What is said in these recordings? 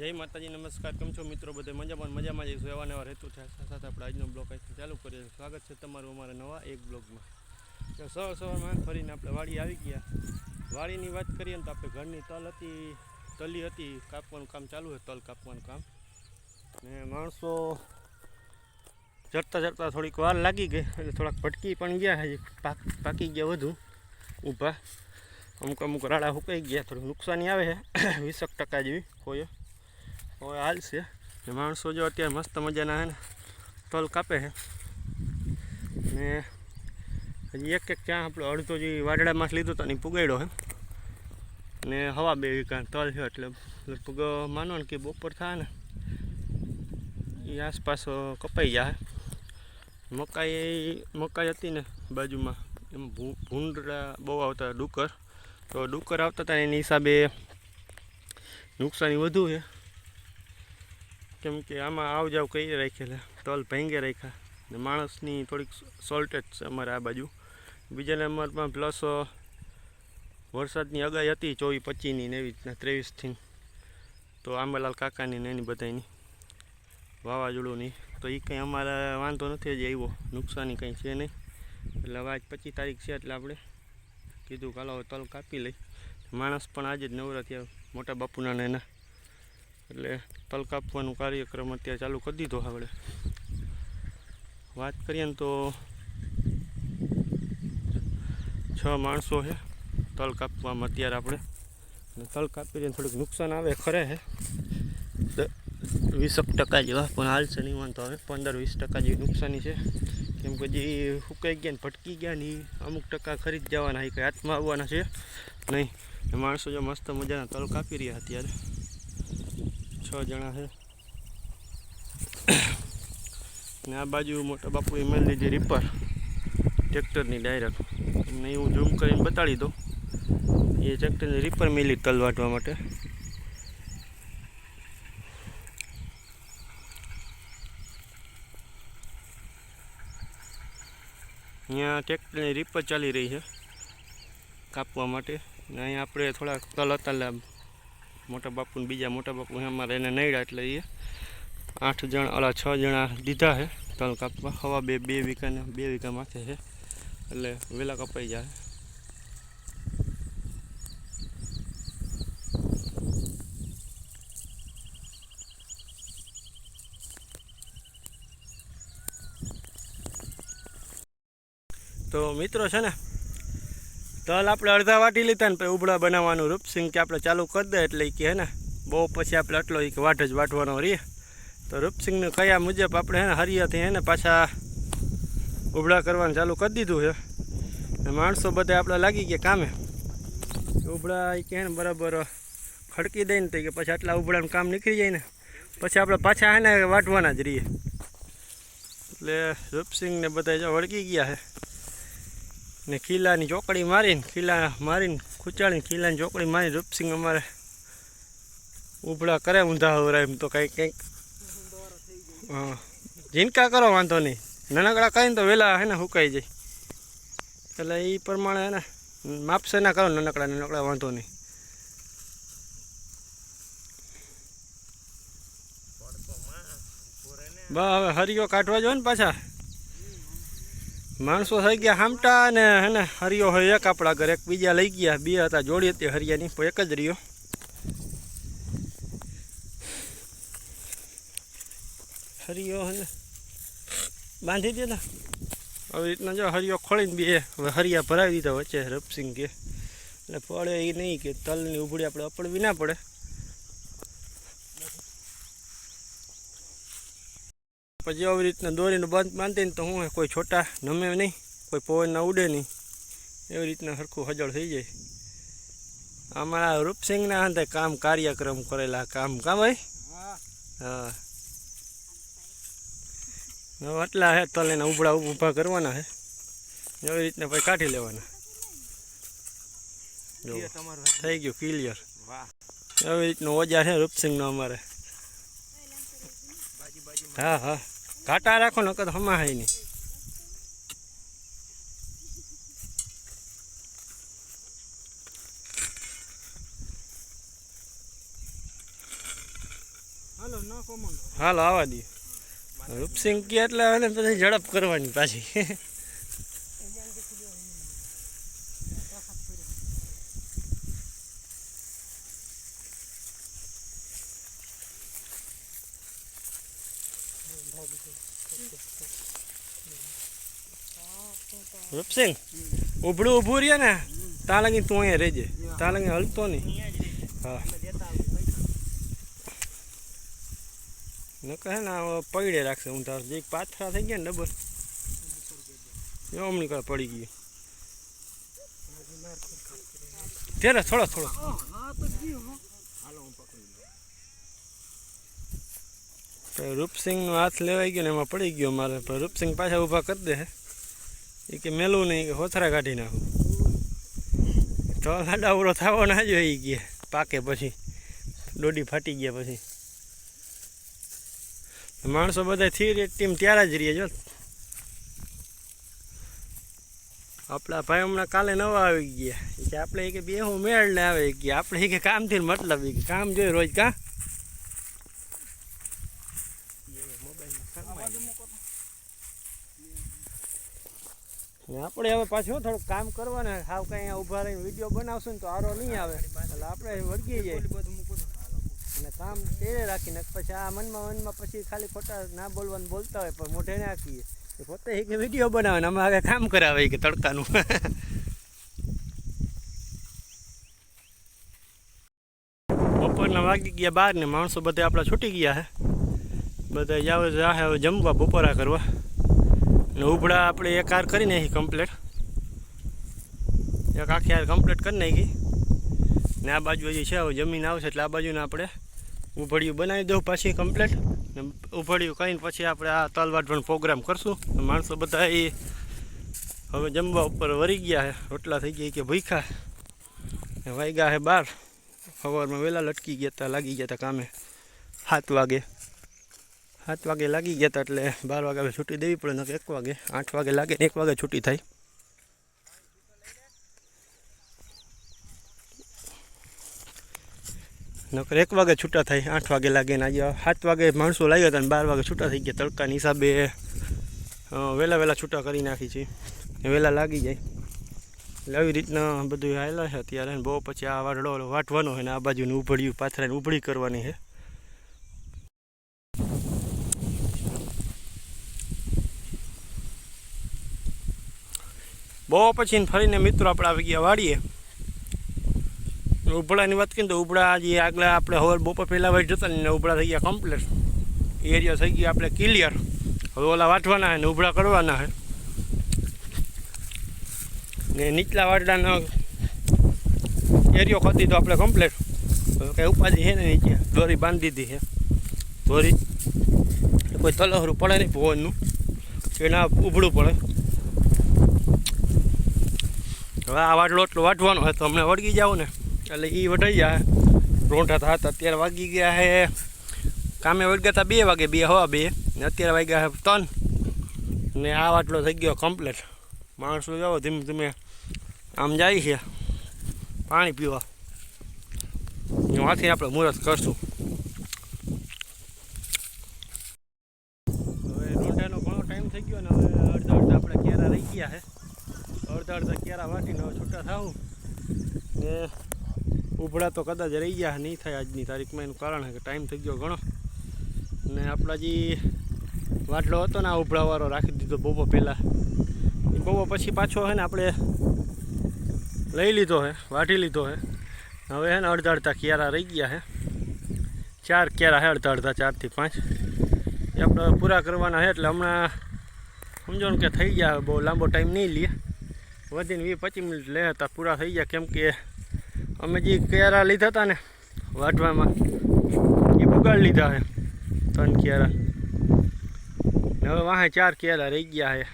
જય માતાજી, નમસ્કાર. કેમ છો મિત્રો? બધે મજામાં? મજામાં જઈશું એવા નવા રહેતું છે. સાથે આપણે આજનો બ્લોગ અહીંથી ચાલુ કરીએ. સ્વાગત છે તમારું અમારા નવા એક બ્લોગમાં. તો સવાર સવારમાં ફરીને આપણે વાડી આવી ગયા. વાડીની વાત કરીએ ને તો આપણે ઘરની તલ હતી, તલી હતી. કાપવાનું કામ ચાલુ છે, તલ કાપવાનું કામ. ને માણસો ચડતા ચડતા થોડીક વાર લાગી ગઈ. એટલે થોડાક ભટકી પણ ગયા હજી પાક, પાકી ગયા વધુ. ઊભા. અમુક અમુક રાડા સુકાઈ ગયા. થોડું નુકસાની આવે છે. વીસક ટકા જેવી કોઈ હવે હાલશે ને માણસો જો અત્યારે મસ્ત મજાના હે ને, તલ કાપે છે. ને હજી એક એક ત્યાં આપણો અડધો જે વાડડામાં લીધો હતો ને પુગાડ્યો હે ને હવા બે કાં તલ છે એટલે લગભગ માનો ને કે બપોર થાય ને એ આસપાસ કપાઈ જાય. મકાઈ મકાઈ હતી ને બાજુમાં, એમ ભૂંડરા બહુ આવતા ડુકર. તો ડુક્કર આવતા હતા એની હિસાબે નુકસાની વધુ છે. કેમ કે આમાં આવ જાવ કહી રાખેલા, તલ ભેંગે રાખ્યા ને માણસની થોડીક સોલ્ટેજ છે અમારે આ બાજુ. બીજા નંબરમાં પ્લસ વરસાદની અગાઈ હતી ચોવીસ પચીસની ને એવી રીતના ત્રેવીસથી. તો આંબાલાલ કાકાની ને એની બધાની વાવાઝોડુંની. તો એ કંઈ અમારે વાંધો નથી જ આવ્યો. નુકસાની કંઈ છે નહીં. એટલે હવે આજ પચીસ તારીખ છે એટલે આપણે કીધું કાલો તલ કાપી લઈ. માણસ પણ આજે જ નવરા મોટા બાપુના ને એના. એટલે તલ કાપવાનું કાર્યક્રમ અત્યારે ચાલુ કરી દીધો આપણે વાત કરીએ ને તો છ માણસો છે તલ કાપવામાં અત્યારે આપણે. તલ કાપીને થોડુંક નુકસાન આવે ખરે છે વીસક ટકા જેવા, પણ હાલશે નહીં વાંધો હવે. પંદર વીસ ટકા જેવી નુકસાની છે. કેમ કે જે સુકાઈ ગયા ને ભટકી ગયા ને અમુક ટકા ખરીદ જવાના એ કંઈ હાથમાં આવવાના છે નહીં. માણસો જો મસ્ત મજાના તલ કાપી રહ્યા અત્યારે. છ જણા છે. ને આ બાજુ મોટા બાપુએ મેળ લીધી રીપર ટ્રેક્ટરની ડાયરેક્ટ એમને હું ઝૂમ કરીને બતાડી દઉં એ ટ્રેક્ટરની રીપર મેલી તલ વાટવા માટે. અહીંયા ટ્રેક્ટરની રીપર ચાલી રહી છે કાપવા માટે. ને અહીંયા આપણે થોડાક તલ હતા એટલે મોટા બાપુને બીજા મોટા બાપુ અમારે એને નડ્યા એટલે એ આઠ જણા ઓલા છ જણા દીધા છે. તલ કાપવા. હવા બે બે વીઘાને, બે વીઘા માથે છે. એટલે વહેલા કપાઈ જાય. તો મિત્રો છે ને તલ આપણે અડધા વાટી લીધા ને ઉબળા બનાવવાનું રૂપસિંગ કે આપણે ચાલુ કરી દે એટલે કે હે ને, બહુ પછી આપણે આટલો એક વાટ જ વાટવાનો રહીએ. તો રૂપસિંગનું કયા મુજબ આપણે હે ને હરિયાથી હે પાછા ઉબળા કરવાનું ચાલુ કરી દીધું છે. ને માણસો બધા આપણે લાગી ગયા કામે. ઉબળા એ કે હે ને બરાબર ખડકી દઈને તો કે પછી આટલા ઉબળાનું કામ નીકળી જાય ને, પછી આપણે પાછા એને વાટવાના જ રહીએ. એટલે રૂપસિંગને બધા વળગી ગયા છે. ને ખીલાની ચોકડી મારીને, ખીલા મારીને ખૂંચાડીને ખીલાની ચોકડી મારી રૂપસિંગ અમારે ઉભળા કરે, ઊંધા હવરા એમ તો કંઈક કંઈક હા. ઝીનકા કરો, વાંધો નહીં. નાનકડા કરીને તો વહેલા હે ને સુકાઈ જાય. એટલે એ પ્રમાણે હે ને માપસે ના કરો, નાનકડા નાનકડા, વાંધો નહીં. બા, હવે હરિયો કાઢવા જો ને પાછા. માણસો થઈ ગયા હામટા ને હેને હરિયો હોય એક આપણા ઘરે, એક બીજા લઈ ગયા. બે હતા જોડી હતી હરિયાની, પણ એક જ રહ્યો. હરિયો હે બાંધી દે ને આવી રીતના જો હરિયો ખોળીને બે હવે હરિયા ભરાવી દીધા વચ્ચે રપસિંગ કે. એટલે પડે એ નહીં કે તલની ઉભડી આપણે અપડવી ના પડે. પછી આવી રીતના દોરીને બંધ બાંધીને તો હું કોઈ છોટા નમે નહીં કોઈ પવન ના ઉડે નહીં. એવી રીતના સરખું હજળ થઈ જાય. અમારા રૂપસિંગના અંતે કામ કાર્યક્રમ કરેલા કામ કામ ભાઈ? હા. આટલા હે તલ એના ઉભડા ઊભા કરવાના હે. એવી રીતના પછી કાઢી લેવાના. થઈ ગયું ક્લિયર. એવી રીતનું ઓજાર છે રૂપસિંગનો અમારે. હા હા. ઘાટા રાખો નકર તો હમાહાય નહીં. હાલો નાખો મને હાલો આવા દઈએ રૂપસિંગ કે એટલે હવે પછી ઝડપ કરવાની પાછી. રૂપસિંગ ઉભડું ઊભું રહીએ ને તાલંગી લગી તું અહીંયા રહેજે. તાલંગી લગી હલતો નહીં. હા. કહે ને પગડે રાખશે હું તાર જે પાથરા થઈ ગયા ને ડબલ હમણી કાંઈ પડી ગયું. ત્યારે થોડો થોડો હા તો ગયો હો હાલો હું પકડી લઉં તો રૂપસિંગનો હાથ લેવાઈ ગયો ને એમાં પડી ગયો મારે. પણ રૂપસિંગ પાછા ઊભા કરી દે એ કે મેલું નહીં કે હોથરા કાઢી નાખું. તો લાડાવડો થવો ના જોઈએ ગયા પાકે પછી. દોડી ફાટી ગયા પછી. માણસો બધા થી ટીમ ત્યારે જ રહીએ જો. આપણા ભાઈ હમણાં કાલે નવા આવી ગયા. કે આપણે કે બે હું મેળ ને આવે. કે આપણે કે કામથી મતલબ કે કામ જોઈએ રોજ કાં? ને આપણે હવે પાછું થોડુંક કામ કરવાના હાવ કાંઈ ઊભા રહીને વીડિયો બનાવશું ને તો આરો નહીં આવે. એટલે આપણે વળગી છું અને કામ તેરે રાખીને પછી આ મનમાં મનમાં પછી ખાલી ખોટા ના બોલવાનું બોલતા હોય, પણ મોઢે નાખીએ એ પોતે એક વીડિયો બનાવે ને અમે આગળ કામ કરાવે કે તડકાનું. બપોરના વાગી ગયા બાર ને માણસો બધા આપણા છૂટી ગયા હે. બધા જાવે જાહે જમવા બપોરા કરવા. ને ઉભડા આપણે એક હાર કરી નાખી કમ્પ્લેટ એક આખી હાર કમ્પ્લેટ કરી નાખી. ને આ બાજુ હજી છે, હવે જમીન આવશે એટલે આ બાજુને આપણે ઉભડિયું બનાવી દઉં પાછી કમ્પ્લેટ ને ઉભડિયું કરીને પછી આપણે આ તલ વાટવાનો પ્રોગ્રામ કરશું માણસો બધા એ હવે જમવા ઉપર વળી ગયા છે રોટલા થઈ ગયા કે ભૂખા વાગ્યા છે બાર. સવારમાં વહેલા લટકી ગયા હતા લાગી ગયા હતા કામે સાત વાગે. સાત વાગે લાગી ગયા હતા એટલે બાર વાગે છૂટી દેવી પડે નકે એક વાગે, આઠ વાગે લાગે એક વાગે છૂટી થાય. નકર એક વાગે છૂટા થાય, આઠ વાગે લાગે ને આજે સાત વાગે માણસો લાગ્યા હતા ને બાર વાગે છૂટા થઈ ગયા, તડકાની હિસાબે વહેલા વહેલા છૂટા કરી નાખી છે. વહેલા લાગી જાય. એટલે આવી રીતના બધું હાલે છે અત્યારે બહુ પછી આ વાડો વાટવાનો હોય ને આ બાજુને ઉભળ્યું પાથરાને ઉભળી કરવાની છે. બહુ પછી ફરીને મિત્રો આપણે આવી ગયા વાડીએ. ઉભળાની વાત કરીએ તો ઉભળા જે આગલા આપણે હવે બપોર પહેલાં વાઈટ જતા ને ઉભળા થઈ ગયા કમ્પ્લીટ એરિયા થઈ ગયા આપણે ક્લિયર હવે ઓલા વાટવાના ને ઉભળા કરવાના છે. ને નીચલા વાટડાનો એરિયો ખોદી તો આપણે કમ્પ્લીટ કંઈ ઉપાધિ છે ને નીચે. દોરી બાંધી દીધી છે. દોરી. કોઈ તલહરું પડે નહીં પવનનું એના ઉભળું પડે. હવે આ વાટલો એટલો વાટવાનો હોય તો અમને વળગી જાવ ને. એટલે એ વટાઈ જાય રોંઢા થતા અત્યારે વાગી ગયા હે. કામે વળગ્યા હતા બે વાગે, બે, હવા બે. ને અત્યારે વાગ્યા હે ત્રણ. ને આ વાટલો થઈ ગયો કમ્પ્લીટ માણસો જાઓ, ધીમે ધીમે આમ જાય છે. પાણી પીવા. વાંથી આપણે મુહૂર્ત કરશું. હવે રોંઢાનો ઘણો ટાઈમ થઈ ગયો ને, હવે અડધા અડધા આપણે ક્યારા રહી ગયા છે અડધા અડધા ક્યારા વાટીને હવે થાવ ને ઉભળા તો કદાચ રહી ગયા, નહીં થાય આજની તારીખમાં, એનું કારણ છે કે ટાઈમ થઈ ગયો ઘણો. ને આપણા જે વાટલો હતો ને આ ઉભળાવાળો રાખી દીધો બોબો પહેલાં. એ બોબો પછી પાછો છે ને આપણે લઈ લીધો છે વાટી લીધો છે હવે છે ને અડધા અડધા ક્યારા રહી ગયા છે ચાર ક્યારા છે અડધા અડધા ચારથી પાંચ. એ આપણે પૂરા કરવાના છે એટલે હમણાં, સમજો ને કે થઈ ગયા, બહુ લાંબો ટાઈમ નહીં લે. વધીને વીસ, પચીસ મિનિટ લે હતા પૂરા થઈ ગયા. કેમ કે અમે જે કેરા લીધા હતા ને વાટવામાં એ બગાડી લીધા છે, ત્રણ કેરા હવે વાહે ચાર કેરા રહી ગયા છે.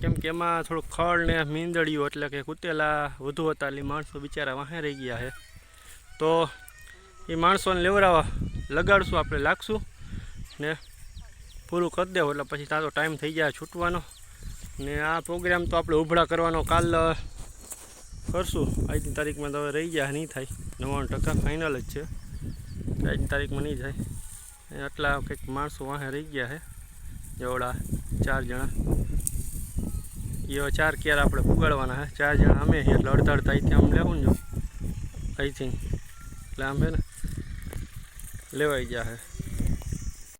કેમ કે એમાં થોડુંક ખળ ને મીંદડીઓ એટલે કે કૂતેલા વધુ હતા, એટલે માણસો બિચારા વાહે રહી ગયા છે. તો એ માણસોને લેવડાવવા લગાડશું, આપણે લાગશું ને પૂરું કરી દેવું, એટલે પછી તારો ટાઈમ થઈ જાય છૂટવાનો. ને આ પ્રોગ્રામ તો આપણે ઉભળા કરવાનો કાલ કરશું. આજની તારીખમાં તો હવે રહી ગયા, નહીં થાય. નવ્વાણું ટકા ફાઇનલ જ છે. આજની તારીખમાં નહીં થાય. આટલા કંઈક માણસો વાહે રહી ગયા છે જેવડા ચાર જણા. એવા ચાર કેર આપણે પુગાડવાના છે ચાર જણા અમે એટલે અડધા અડધા અહીંથી આમ લેવું જો. અહીંથી. એટલે આમ છે ને, લેવાઈ ગયા છે